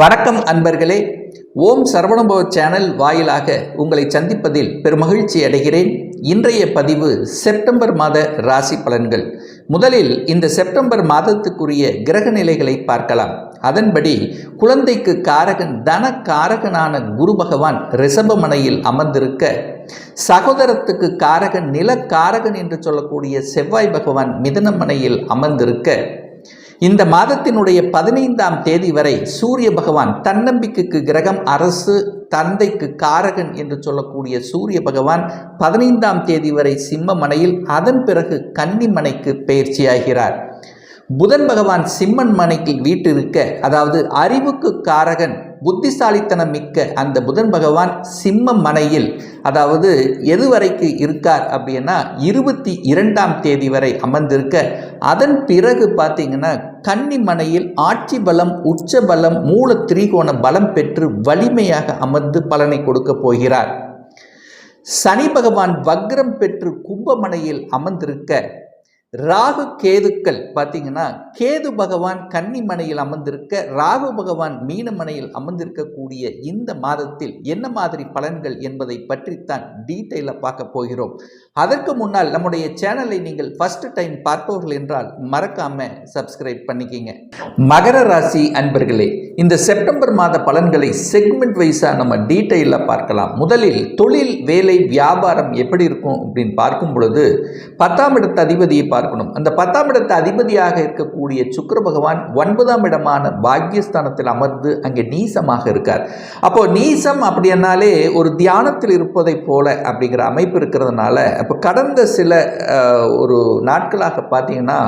வணக்கம் அன்பர்களே. ஓம் சரவணபவ சேனல் வாயிலாக உங்களை சந்திப்பதில் பெருமகிழ்ச்சி அடைகிறேன். இன்றைய பதிவு செப்டம்பர் மாத ராசி பலன்கள். முதலில் இந்த செப்டம்பர் மாதத்துக்குரிய கிரக நிலைகளை பார்க்கலாம். அதன்படி குழந்தைக்கு காரகன் தன காரகனான குரு பகவான் ரிஷபமனையில் அமர்ந்திருக்க சகோதரத்துக்கு காரகன் நிலக்காரகன் என்று சொல்லக்கூடிய செவ்வாய் பகவான் மிதனமனையில் அமர்ந்திருக்க இந்த மாதத்தினுடைய பதினைந்தாம் தேதி வரை சூரிய பகவான் தன்னம்பிக்கைக்கு கிரகம் அரசு தந்தைக்கு காரகன் என்று சொல்லக்கூடிய சூரிய பகவான் பதினைந்தாம் தேதி வரை சிம்மமனையில் அதன் பிறகு கன்னிமனைக்கு பயிற்சியாகிறார். புதன் பகவான் சிம்மன் மனைக்கு வீட்டிருக்க அதாவது அறிவுக்கு காரகன் புத்திசாலித்தனம் மிக்க அந்த புதன் பகவான் சிம்ம மனையில் அதாவது எதுவரைக்கு இருக்கார் அப்படின்னா இருபத்தி இரண்டாம் தேதி வரை அமர்ந்திருக்க அதன் பிறகு பார்த்தீங்கன்னா கன்னி மனையில் ஆட்சி பலம் உச்ச பலம் மூல திரிகோண பலம் பெற்று வலிமையாக அமர்ந்து பலனை கொடுக்க போகிறார். சனி பகவான் வக்ரம் பெற்று கும்பமனையில் அமர்ந்திருக்க ராகு கேதுக்கள் பார்த்தீங்கன்னா கேது பகவான் கன்னிமனையில் அமர்ந்திருக்க ராகு பகவான் மீனமனையில் அமர்ந்திருக்கக்கூடிய இந்த மாதத்தில் என்ன மாதிரி பலன்கள் என்பதை பற்றித்தான் டீட்டெயிலாக பார்க்க போகிறோம். அதற்கு முன்னால் நம்முடைய சேனலை நீங்கள் ஃபர்ஸ்ட் டைம் பார்ப்பவர்கள் என்றால் மறக்காம சப்ஸ்கிரைப் பண்ணிக்கிங்க. மகர ராசி அன்பர்களே இந்த செப்டம்பர் மாத பலன்களை செக்மெண்ட் வைஸாக நம்ம டீட்டெயிலாக பார்க்கலாம். முதலில் தொழில் வேலை வியாபாரம் எப்படி இருக்கும் அப்படின்னு பார்க்கும் பொழுது பத்தாம் இடத்த அதிபதியை பார்க்கணும். அந்த பத்தாம் இடத்து அதிபதியாக இருக்கக்கூடிய சுக்கர பகவான் ஒன்பதாம் இடமான பாக்யஸ்தானத்தில் அமர்ந்து அங்கே நீசமாக இருக்கார். அப்போ நீசம் அப்படின்னாலே ஒரு தியானத்தில் இருப்பதை போல அப்படிங்கிற அமைப்பு இருக்கிறதுனால இப்போ கடந்த சில ஒரு நாட்களாக பார்த்தீங்கன்னா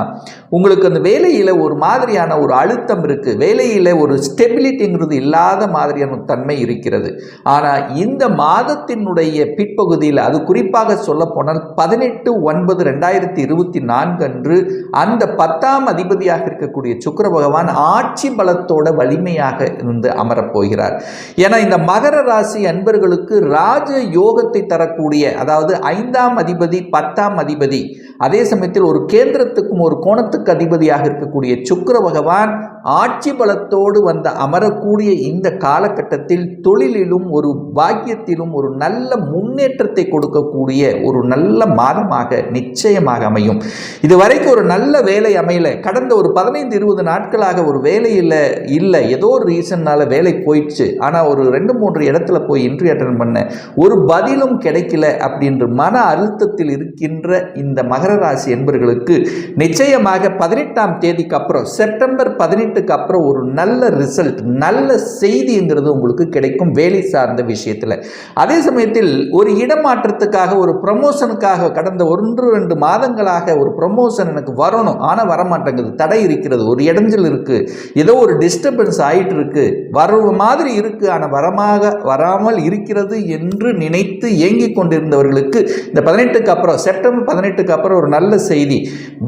உங்களுக்கு அந்த வேலையில் ஒரு மாதிரியான ஒரு அழுத்தம் இருக்குது வேலையில் ஒரு ஸ்டெபிலிட்டிங்கிறது இல்லாத மாதிரியான தன்மை இருக்கிறது. ஆனால் இந்த மாதத்தினுடைய பிற்பகுதியில் அது குறிப்பாக சொல்ல போனால் பதினெட்டு ஒன்பது ரெண்டாயிரத்தி இருபத்தி நாலு நான்கு அன்று அந்த பத்தாம் அதிபதியாக இருக்கக்கூடிய சுக்கர பகவான் ஆட்சி பலத்தோட வலிமையாக இருந்து அமரப்போகிறார் ஏன்னா இந்த மகர ராசி அன்பர்களுக்கு ராஜ யோகத்தை தரக்கூடிய அதாவது ஐந்தாம் அதிபதி பத்தாம் அதிபதி அதே சமயத்தில் ஒரு கேந்திரத்துக்கும் ஒரு கோணத்துக்கு அதிபதியாக இருக்கக்கூடிய சுக்கர பகவான் ஆட்சி பலத்தோடு வந்த அமரக்கூடிய இந்த காலகட்டத்தில் தொழிலிலும் ஒரு பாக்கியத்திலும் ஒரு நல்ல முன்னேற்றத்தை கொடுக்கக்கூடிய ஒரு நல்ல மாதமாக நிச்சயமாக அமையும். இது வரைக்கும் ஒரு நல்ல வேலை அமையல. கடந்த ஒரு பதினைந்து இருபது நாட்களாக ஒரு வேலையில் இல்லை. ஏதோ ஒரு ரீசன்னால வேலை போயிடுச்சு. ஆனால் ஒரு ரெண்டு மூன்று இடத்துல போய் இன்ட்ரி அட்டன் பண்ண ஒரு பதிலும் கிடைக்கல அப்படின்ற மன அழுத்தத்தில் இருக்கின்ற இந்த மகர ராசி என்பவர்களுக்கு நிச்சயமாக பதினெட்டாம் தேதிக்கு அப்புறம் செப்டம்பர் பதினெட்டு பாயிண்ட்டுக்கு அப்புறம் ஒரு நல்ல ரிசல்ட் நல்ல செய்திங்கிறது உங்களுக்கு கிடைக்கும் வேலை சார்ந்த விஷயத்தில். அதே சமயத்தில் ஒரு இடமாற்றத்துக்காக ஒரு ப்ரமோஷனுக்காக கடந்த ஒன்று ரெண்டு மாதங்களாக ஒரு ப்ரமோஷன் எனக்கு வரணும். ஆனால் வரமாட்டேங்குது. தடை இருக்கிறது. ஒரு இடைஞ்சல் இருக்குது ஏதோ ஒரு டிஸ்டர்பன்ஸ் ஆகிட்டு இருக்கு வர மாதிரி இருக்குது ஆனால் வரமாக வராமல் இருக்கிறது என்று நினைத்து ஏங்கிக் கொண்டிருந்தவர்களுக்கு இந்த பதினெட்டுக்கு அப்புறம் செப்டம்பர் பதினெட்டுக்கு அப்புறம் ஒரு நல்ல செய்தி.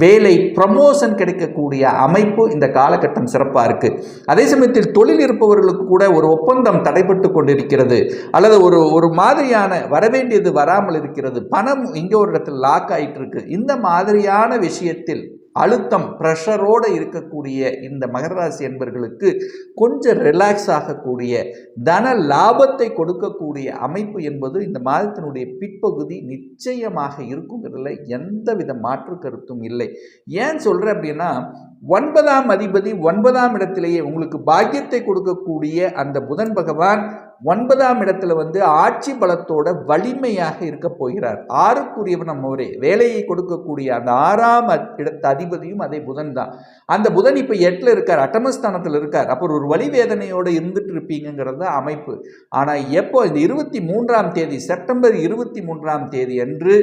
வேலை ப்ரமோஷன் கிடைக்கக்கூடிய அமைப்பு இந்த காலகட்டம் சிறப்பாக இருக்குது அதே சமயத்தில் தொழில் இருப்பவர்களுக்கு கூட ஒரு ஒப்பந்தம் தடைப்பட்டு கொண்டிருக்கிறது. அல்லது ஒரு ஒரு மாதிரியான வரவேண்டியது வராமல் இருக்கிறது. பணம் இங்கே ஒரு இடத்துல லாக் ஆகிட்டு இருக்கு. இந்த மாதிரியான விஷயத்தில் அழுத்தம் ப்ரெஷரோடு இருக்கக்கூடிய இந்த மகராசி என்பர்களுக்கு கொஞ்சம் ரிலாக்ஸ் ஆகக்கூடிய தன லாபத்தை கொடுக்கக்கூடிய அமைப்பு என்பது இந்த மாதத்தினுடைய பிற்பகுதி நிச்சயமாக இருக்குங்கிறதுல எந்தவித மாற்று கருத்தும் இல்லை. ஏன் சொல்கிறேன் அப்படின்னா ஒன்பதாம் அதிபதி ஒன்பதாம் இடத்திலேயே உங்களுக்கு பாக்கியத்தை கொடுக்கக்கூடிய அந்த புதன் பகவான் ஒன்பதாம் இடத்துல வந்து ஆட்சி பலத்தோட வலிமையாக இருக்க போகிறார். ஆறுக்குரியவன் நம்ம ஒரே வேலையை கொடுக்கக்கூடிய அந்த ஆறாம் இடத்த அதிபதியும் அதே புதன் தான். அந்த புதன் இப்போ எட்டில் இருக்கார் அட்டமஸ்தானத்தில் இருக்கார். அப்புறம் ஒரு வழி வேதனையோடு இருந்துட்டு இருப்பீங்கிறது அமைப்பு. ஆனால் எப்போ? இந்த இருபத்தி மூன்றாம் தேதி செப்டம்பர் இருபத்தி மூன்றாம் தேதி அன்று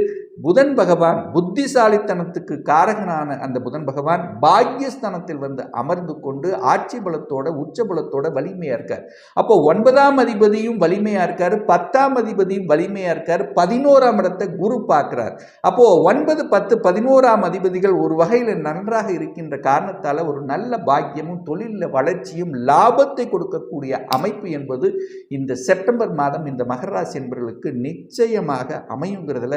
புதன் பகவான் புத்திசாலித்தனத்துக்கு காரகனான அந்த புதன் பகவான் பாக்யஸ்தானத்தில் வந்து அமர்ந்து கொண்டு ஆட்சி பலத்தோட உச்ச பலத்தோட வலிமையாக இருக்கார். அப்போ ஒன்பதாம் அதிபதியும் வலிமையாக இருக்கார். பத்தாம் அதிபதியும் வலிமையாக இருக்கார். பதினோராம் இடத்தை குரு பார்க்குறார். அப்போ ஒன்பது பத்து பதினோராம் அதிபதிகள் ஒரு வகையில் நன்றாக இருக்கின்ற காரணத்தால் ஒரு நல்ல பாக்கியமும் தொழிலில் வளர்ச்சியும் லாபத்தை கொடுக்கக்கூடிய அமைப்பு என்பது இந்த செப்டம்பர் மாதம் இந்த மகராசி என்பவர்களுக்கு நிச்சயமாக அமையுங்கிறதுல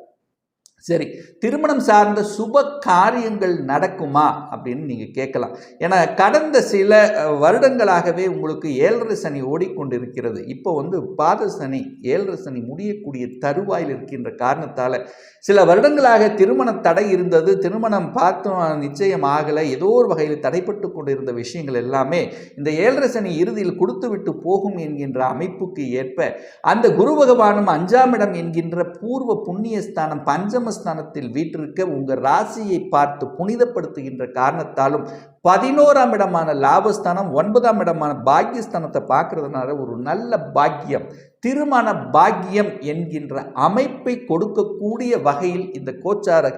சரி திருமணம் சார்ந்த சுப காரியங்கள் நடக்குமா அப்படின்னு நீங்கள் கேட்கலாம். ஏன்னா கடந்த சில வருடங்களாகவே உங்களுக்கு ஏழரை சனி ஓடிக்கொண்டிருக்கிறது. இப்போ வந்து பாத சனி ஏழரை சனி முடியக்கூடிய தருவாயில் இருக்கின்ற காரணத்தால் சில வருடங்களாக திருமண தடை இருந்தது. திருமணம் பார்த்தோம் நிச்சயம் ஆகலை. ஏதோ ஒரு வகையில் தடைப்பட்டு கொண்டிருந்த விஷயங்கள் எல்லாமே இந்த ஏழரை சனி இறுதியில் கொடுத்து விட்டு போகும் என்கின்ற அமைப்புக்கு ஏற்ப அந்த குரு பகவானும் அஞ்சாம் இடம் என்கின்ற பூர்வ புண்ணியஸ்தானம் பஞ்சம பஞ்சமஸ்தானத்தில் வீற்றிருக்க உங்கள் ராசியை பார்த்து புனிதப்படுத்துகின்ற காரணத்தாலும் பதினோராம் இடமான லாபஸ்தானம் ஒன்பதாம் இடமான பாக்கியஸ்தானத்தை பார்க்கறதுனால ஒரு நல்ல பாக்கியம். திருமண பாக்கியம் என்கின்ற அமைப்பை கொடுக்கக்கூடிய வகையில் இந்த கோச்சார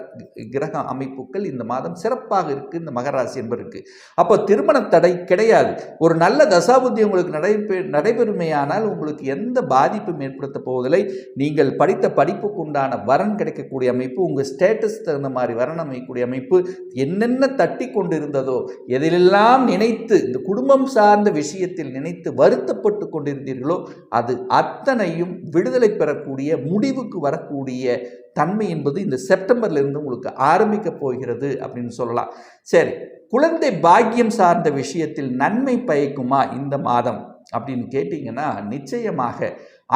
கிரக அமைப்புகள் இந்த மாதம் சிறப்பாக இருக்குது இந்த மகராசி என்பதற்கு அப்போ திருமண தடை கிடையாது. ஒரு நல்ல தசாபுத்தி உங்களுக்கு நடைபெ நடைபெறுமையானால் உங்களுக்கு எந்த பாதிப்பும் ஏற்படுத்த போவதில்லை. நீங்கள் படித்த படிப்புக்கு உண்டான வரன் கிடைக்கக்கூடிய அமைப்பு உங்கள் ஸ்டேட்டஸ் தகுந்த மாதிரி வரன் அமைக்கக்கூடிய அமைப்பு என்னென்ன தட்டி கொண்டிருந்ததோ எதிலெல்லாம் நினைத்து இந்த குடும்பம் சார்ந்த விஷயத்தில் நினைத்து வருத்தப்பட்டு கொண்டிருந்தீர்களோ அது அத்தனையும் விடுதலை பெறக்கூடிய முடிவுக்கு வரக்கூடிய தன்மை என்பது இந்த செப்டம்பர்லேருந்து உங்களுக்கு ஆரம்பிக்க போகிறது அப்படின்னு சொல்லலாம். சரி குழந்தை பாக்கியம் சார்ந்த விஷயத்தில் நன்மை பயக்குமா இந்த மாதம் அப்படின்னு கேட்டிங்கன்னா நிச்சயமாக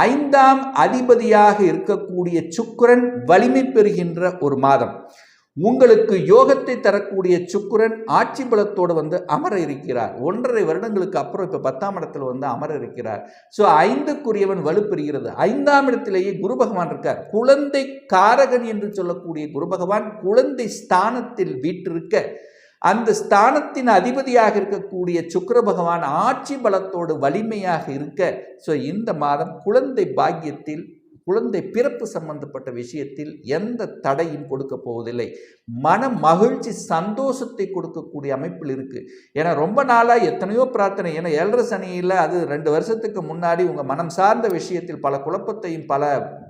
ஐந்தாம் அதிபதியாக இருக்கக்கூடிய சுக்கரன் வலிமை பெறுகின்ற ஒரு மாதம். உங்களுக்கு யோகத்தை தரக்கூடிய சுக்கிரன் ஆட்சி பலத்தோடு வந்து அமர இருக்கிறார். ஒன்றரை வருடங்களுக்கு அப்புறம் இப்போ பத்தாம் இடத்துல வந்து அமர இருக்கிறார். ஸோ ஐந்துக்குரியவன் வலுப்பெறுகிறது. ஐந்தாம் இடத்திலேயே குரு பகவான் இருக்கார். குழந்தை காரகன் என்று சொல்லக்கூடிய குரு பகவான் குழந்தை ஸ்தானத்தில் வீற்றிருக்க அந்த ஸ்தானத்தின் அதிபதியாக இருக்கக்கூடிய சுக்கர பகவான் ஆட்சி பலத்தோடு வலிமையாக இருக்க ஸோ இந்த மாதம் குழந்தை பாக்கியத்தில் குழந்தை பிறப்பு சம்பந்தப்பட்ட விஷயத்தில் எந்த தடையும் கொடுக்க போவதில்லை. மன மகிழ்ச்சி சந்தோஷத்தை கொடுக்கக்கூடிய அமைப்பில் இருக்கு. ஏன்னா ரொம்ப நாளாக எத்தனையோ பிரார்த்தனை ஏன்னா ஏழரை சனியில் அது ரெண்டு வருஷத்துக்கு முன்னாடி உங்கள் மனம் சார்ந்த விஷயத்தில் பல குழப்பத்தையும் பல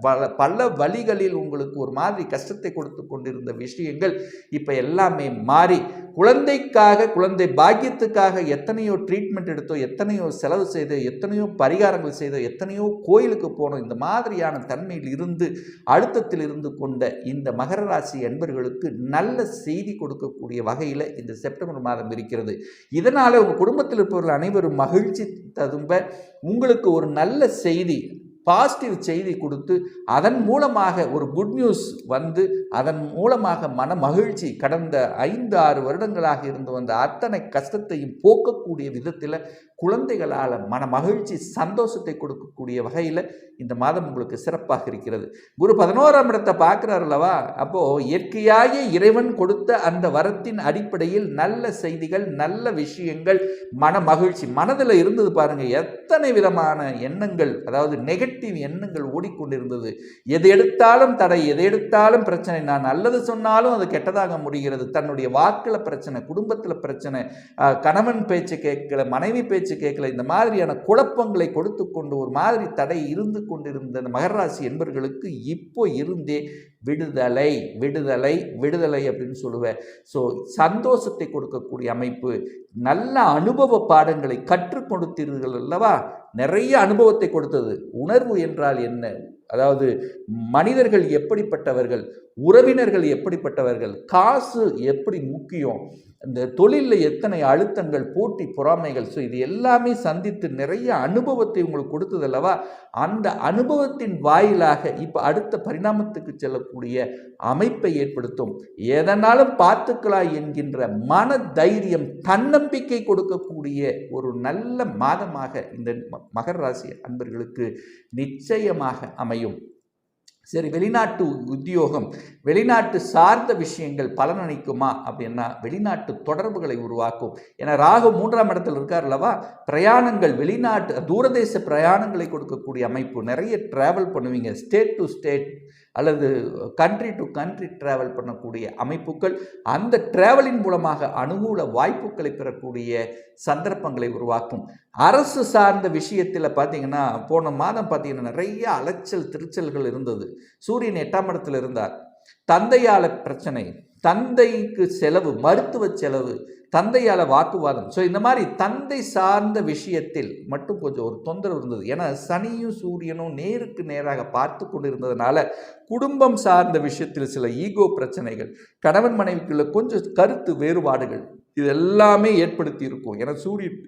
பல பல வழிகளில் உங்களுக்கு ஒரு மாதிரி கஷ்டத்தை கொடுத்து கொண்டிருந்த விஷயங்கள் இப்போ எல்லாமே மாறி குழந்தைக்காக குழந்தை பாக்கியத்துக்காக எத்தனையோ ட்ரீட்மெண்ட் எடுத்தோ எத்தனையோ செலவு செய்தோ எத்தனையோ பரிகாரங்கள் செய்தோ எத்தனையோ கோயிலுக்கு போனோம் இந்த மாதிரியான தன்மையில் இருந்து அழுத்தத்தில் இருந்து கொண்ட இந்த மகர ராசி என்பர்களுக்கு நல்ல செய்தி கொடுக்கக்கூடிய வகையில் இந்த செப்டம்பர் மாதம் இருக்கிறது. இதனால் உங்கள் குடும்பத்தில் இருப்பவர்கள் அனைவரும் மகிழ்ச்சி ததும்ப உங்களுக்கு ஒரு நல்ல செய்தி பாசிட்டிவ் செய்தி கொடுத்து அதன் மூலமாக ஒரு குட் நியூஸ் வந்து அதன் மூலமாக மன மகிழ்ச்சி கடந்த ஐந்து ஆறு வருடங்களாக இருந்து வந்த அத்தனை கஷ்டத்தையும் போக்கக்கூடிய விதத்தில் குழந்தைகளால் மன மகிழ்ச்சி சந்தோஷத்தை கொடுக்கக்கூடிய வகையில் இந்த மாதம் உங்களுக்கு சிறப்பாக இருக்கிறது. குரு பதினோராம் இடத்தை பார்க்குறாரு அல்லவா? அப்போது இயற்கையாக இறைவன் கொடுத்த அந்த வரத்தின் அடிப்படையில் நல்ல செய்திகள் நல்ல விஷயங்கள் மன மகிழ்ச்சி. மனதில் இருந்தது பாருங்கள் எத்தனை விதமான எண்ணங்கள் அதாவது நெகட்டிவ் எண்ணங்கள் ஓடிக்கொண்டிருந்தது. எது எடுத்தாலும் தடை எது எடுத்தாலும் பிரச்சனை. நான் நல்லது சொன்னாலும் அது கெட்டதாக முடிகிறது. தன்னுடைய வாக்கில் பிரச்சனை குடும்பத்தில் பிரச்சனை கணவன் பேச்சு கேட்கல மனைவி பேச்சு கேட்கல. இந்த மாதிரியான குழப்பங்களை கொடுத்து கொண்டு ஒரு மாதிரி தடை இருந்து கொண்டிருந்த அந்த மகராசி என்பர்களுக்கு இப்போ இருந்தே விடுதலை விடுதலை விடுதலை அப்படின்னு சொல்லுவேன் ஸோ சந்தோஷத்தை கொடுக்கக்கூடிய அமைப்பு நல்ல அனுபவ பாடங்களை கற்றுக் கொடுத்தீர்கள் அல்லவா? நிறைய அனுபவத்தை கொடுத்தது. உணர்வு என்றால் என்ன? அதாவது மனிதர்கள் எப்படிப்பட்டவர்கள்? உறவினர்கள் எப்படிப்பட்டவர்கள்? காசு எப்படி முக்கியம்? இந்த தொழிலில் எத்தனை அழுத்தங்கள் போட்டி பொறாமைகள்? ஸோ இது எல்லாமே சந்தித்து நிறைய அனுபவத்தை உங்களுக்கு கொடுத்தது அல்லவா? அந்த அனுபவத்தின் வாயிலாக இப்போ அடுத்த பரிணாமத்துக்கு செல்லக்கூடிய அமைப்பை ஏற்படுத்தும். எதனாலும் பார்த்துக்கலாம் என்கின்ற மன தைரியம் தன்னம்பிக்கை கொடுக்கக்கூடிய ஒரு நல்ல மாதமாக இந்த ம- மகர ராசி அன்பர்களுக்கு நிச்சயமாக அமையும். சரி வெளிநாட்டு உத்தியோகம் வெளிநாட்டு சார்ந்த விஷயங்கள் பலனளிக்குமா அப்படின்னா வெளிநாட்டு தொடர்புகளை உருவாக்கும். ஏன்னா ராகு மூன்றாம் இடத்தில் இருக்கார் அல்லவா? பிரயாணங்கள் வெளிநாட்டு தூரதேச பிரயாணங்களை கொடுக்கக்கூடிய அமைப்பு. நிறைய ட்ராவல் பண்ணுவீங்க. ஸ்டேட் டு ஸ்டேட் அல்லது கண்ட்ரி டு கண்ட்ரி ட்ராவல் பண்ணக்கூடிய அமைப்புகள் அந்த டிராவலின் மூலமாக அனுகூல வாய்ப்புகளை பெறக்கூடிய சந்தர்ப்பங்களை உருவாக்கும். அரசு சார்ந்த விஷயத்தில் பார்த்தீங்கன்னா போன மாதம் பார்த்தீங்கன்னா நிறைய அலைச்சல் திருச்சல்கள் இருந்தது. சூரியன் எட்டாம் இடத்தில் இருந்தார். தந்தையால பிரச்சனை தந்தைக்கு செலவு மருத்துவ செலவு தந்தையால் வாக்குவாதம். ஸோ இந்த மாதிரி தந்தை சார்ந்த விஷயத்தில் மட்டும் கொஞ்சம் ஒரு தொந்தரவு இருந்தது. ஏன்னா சனியும் சூரியனும் நேருக்கு நேராக பார்த்து கொண்டு இருந்ததுனால குடும்பம் சார்ந்த விஷயத்தில் சில ஈகோ பிரச்சனைகள் கணவன் மனைவிக்குள்ள கொஞ்சம் கருத்து வேறுபாடுகள் இது எல்லாமே ஏற்படுத்தி இருக்கும். ஏன்னா சூரியன்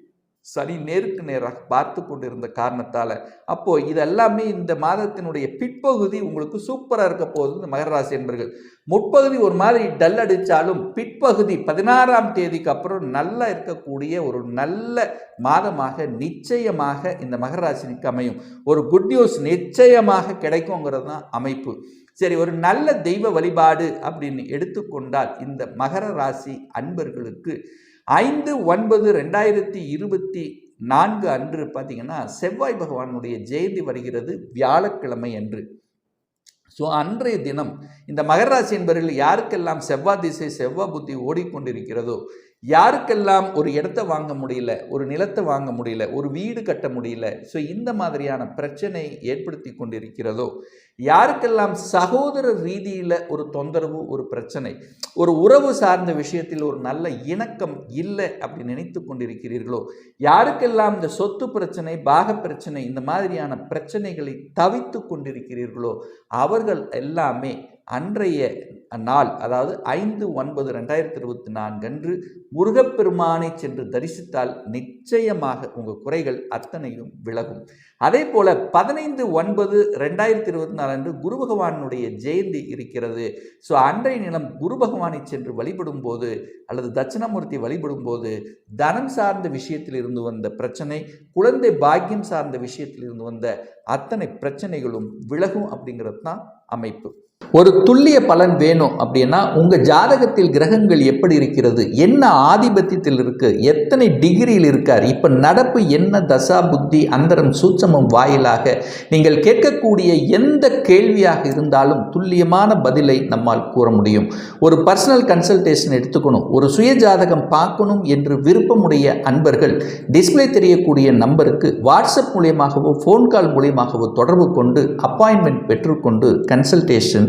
சனி நேருக்கு நேராக பார்த்து கொண்டிருந்த காரணத்தால். அப்போது இதெல்லாமே இந்த மாதத்தினுடைய பிற்பகுதி உங்களுக்கு சூப்பராக இருக்க போகுது இந்த மகரராசி என்பர்கள். முற்பகுதி ஒரு மாதிரி டல் அடித்தாலும் பிற்பகுதி பதினாறாம் தேதிக்கு அப்புறம் நல்லா இருக்கக்கூடிய ஒரு நல்ல மாதமாக நிச்சயமாக இந்த மகராசினிக்கு அமையும். ஒரு குட் நியூஸ் நிச்சயமாக கிடைக்குங்கிறது தான் அமைப்பு. சரி ஒரு நல்ல தெய்வ வழிபாடு அப்படின்னு எடுத்துக்கொண்டால் இந்த மகர ராசி அன்பர்களுக்கு ஐந்து ஒன்பது ரெண்டாயிரத்தி இருபத்தி நான்கு அன்று பார்த்தீங்கன்னா செவ்வாய் பகவானுடைய ஜெயந்தி வருகிறது வியாழக்கிழமை அன்று. ஸோ அன்றைய தினம் இந்த மகராசி என்பவர்கள் யாருக்கெல்லாம் செவ்வாய் திசை செவ்வாய் புத்தி ஓடிக்கொண்டிருக்கிறதோ யாருக்கெல்லாம் ஒரு இடத்த வாங்க முடியல ஒரு நிலத்தை வாங்க முடியல ஒரு வீடு கட்ட முடியல ஸோ இந்த மாதிரியான பிரச்சனை ஏற்படுத்தி கொண்டிருக்கிறதோ யாருக்கெல்லாம் சகோதர ரீதியில் ஒரு தொந்தரவு ஒரு பிரச்சனை ஒரு உறவு சார்ந்த விஷயத்தில் ஒரு நல்ல இணக்கம் இல்லை அப்படி நினைத்து கொண்டிருக்கிறீர்களோ யாருக்கெல்லாம் இந்த சொத்து பிரச்சனை பாக பிரச்சனை இந்த மாதிரியான பிரச்சனைகளை தவித்து கொண்டிருக்கிறீர்களோ அவர்கள் எல்லாமே அன்றைய நாள் அதாவது ஐந்து ஒன்பது ரெண்டாயிரத்தி இருபத்தி நான்கு அன்று முருகப்பெருமானை சென்று தரிசித்தால் நிச்சயமாக உங்கள் குறைகள் அத்தனையும் விலகும். அதே போல பதினைந்து ஒன்பது ரெண்டாயிரத்தி இருபத்தி நாலு அன்று குரு பகவானுடைய ஜெயந்தி இருக்கிறது. ஸோ அன்றைய நிலம் குரு பகவானை சென்று வழிபடும் போது அல்லது தட்சிணாமூர்த்தி வழிபடும் போது தனம் சார்ந்த விஷயத்தில் இருந்து வந்த பிரச்சனை குழந்தை பாக்கியம் சார்ந்த விஷயத்தில் இருந்து வந்த அத்தனை பிரச்சனைகளும் விலகும் அப்படிங்கிறது தான் அமைப்பு. ஒரு துல்லிய பலன் வேணும் அப்படின்னா உங்கள் ஜாதகத்தில் கிரகங்கள் எப்படி இருக்கிறது? என்ன ஆதிபத்தியத்தில் இருக்குது எத்தனை டிகிரியில் இருக்கார்? இப்போ நடப்பு என்ன தசா புத்தி அந்தரம் சூட்சமம் வாயிலாக நீங்கள் கேட்கக்கூடிய எந்த கேள்வியாக இருந்தாலும் துல்லியமான பதிலை நம்மால் கூற முடியும். ஒரு பர்சனல் கன்சல்டேஷன் எடுத்துக்கணும். ஒரு சுய ஜாதகம் பார்க்கணும் என்று விருப்பமுடைய அன்பர்கள் டிஸ்பிளே தெரியக்கூடிய நம்பருக்கு வாட்ஸ்அப் மூலியமாகவோ ஃபோன் கால் மூலியமாகவோ தொடர்பு கொண்டு அப்பாயின்மெண்ட் பெற்றுக்கொண்டு கன்சல்டேஷன்